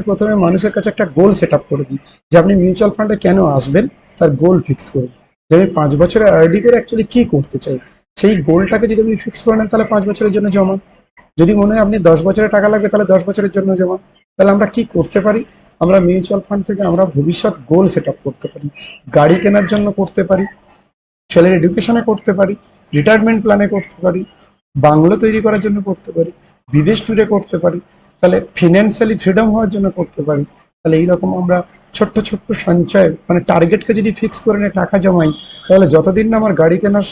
প্রথমে মানুষের কাছে একটা গোল সেট আপ করে দিই যে আপনি মিউচুয়াল ফান্ডে কেন আসবেন, তার গোল ফিক্স করুন। যে আমি পাঁচ বছরে আরডি করে অ্যাকচুয়ালি কি করতে চাই? সেই গোলটাকে যদি আপনি ফিক্স করে নেন, তাহলে পাঁচ বছরের জন্য জমা। যদি মনে হয় আপনি দশ বছরের টাকা লাগবে, তাহলে দশ বছরের জন্য জমা। তাহলে আমরা কি করতে পারি? আমরা মিউচুয়াল ফান্ড থেকে আমরা ভবিষ্যৎ গোল সেট আপ করতে পারি। গাড়ি কেনার জন্য করতে পারি। ছেলের এডুকেশনে করতে পারি। রিটায়ারমেন্ট প্ল্যানে করতে পারি। বাংলো তৈরি করার জন্য করতে পারি। বিদেশ ট্যুরে করতে পারি। তাহলে ফিনান্সিয়ালি ফ্রিডম হওয়ার জন্য করতে পারি তাহলে এইরকম আমরা ছোট্ট ছোট্ট সঞ্চয় মানে টার্গেটকে যদি ফিক্স করে নিয়ে টাকা জমাই, তাহলে যতদিন না আমার গাড়ি কেনার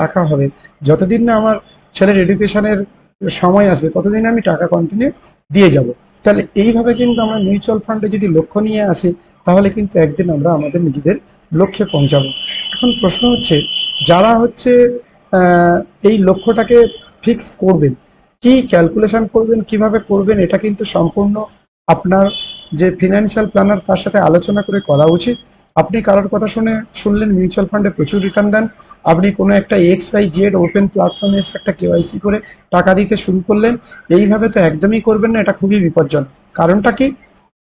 টাকা হবে, যতদিন না আমার ছেলের এডুকেশনের সময় আসবে, ততদিন আমি টাকা কন্টিনিউ দিয়ে যাব। তাহলে এইভাবে কিন্তু আমরা মিউচুয়াল ফান্ডে যদি লক্ষ্য নিয়ে আসি, তাহলে কিন্তু একদিন আমরা আমাদের নিজেদের লক্ষ্যে পৌঁছাবো। এখন প্রশ্ন হচ্ছে, যারা হচ্ছে এই লক্ষ্যটাকে ফিক্স করবেন কি ক্যালকুলেশন করবেন, কীভাবে করবেন, এটা কিন্তু সম্পূর্ণ আপনার যে ফিনান্সিয়াল প্ল্যানার তার সাথে আলোচনা করে করা উচিত। আপনি কারোর কথা শুনে শুনলেন মিউচুয়াল ফান্ডে প্রচুর রিটার্ন দেন, আপনি কোনো একটা এক্স ওয়াই জেড ওপেন প্ল্যাটফর্মে এসে একটা কেওয়াইসি করে টাকা দিতে শুরু করলেন, এইভাবে তো একদমই করবেন না, এটা খুবই বিপজ্জনক। কারণটা কি?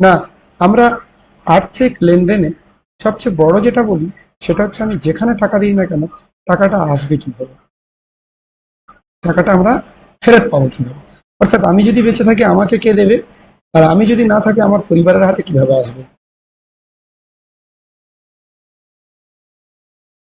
না, আমরা আর্থিক লেনদেনে সবচেয়ে বড় যেটা বলি, সেটা হচ্ছে আমি যেখানে টাকা দিই না কেন, টাকাটা আসবে কীভাবে? টাকাটা আমরা ফেরত পাবো কীভাবে? অর্থাৎ আমি যদি বেঁচে থাকি, আমাকে কে দেবে? আর আমি যদি না থাকি, আমার পরিবারের হাতে কীভাবে আসবে?